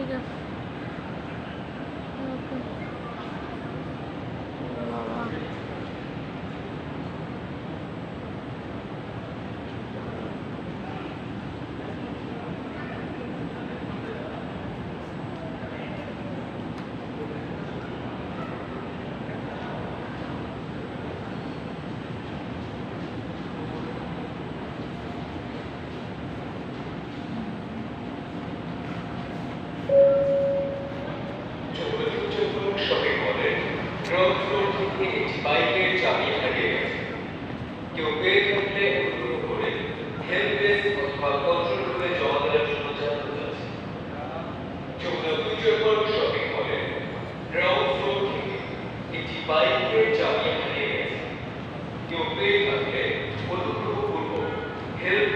那个 কেউ পেয়ে থাকলে অনুগ্রহ করে হেল্প অথবা কন্ট্রোল রুমে জমা দেওয়ার জন্য জানাতে চাচ্ছি যমুনা ফিউচার পার্ক শপিং মলে গ্রাউন্ড ফ্লোর থেকে একটি বাইকের চাবি হারিয়ে গেছে। কেউ পেয়ে থাকলে অনুগ্রহ পূর্বক হেল্প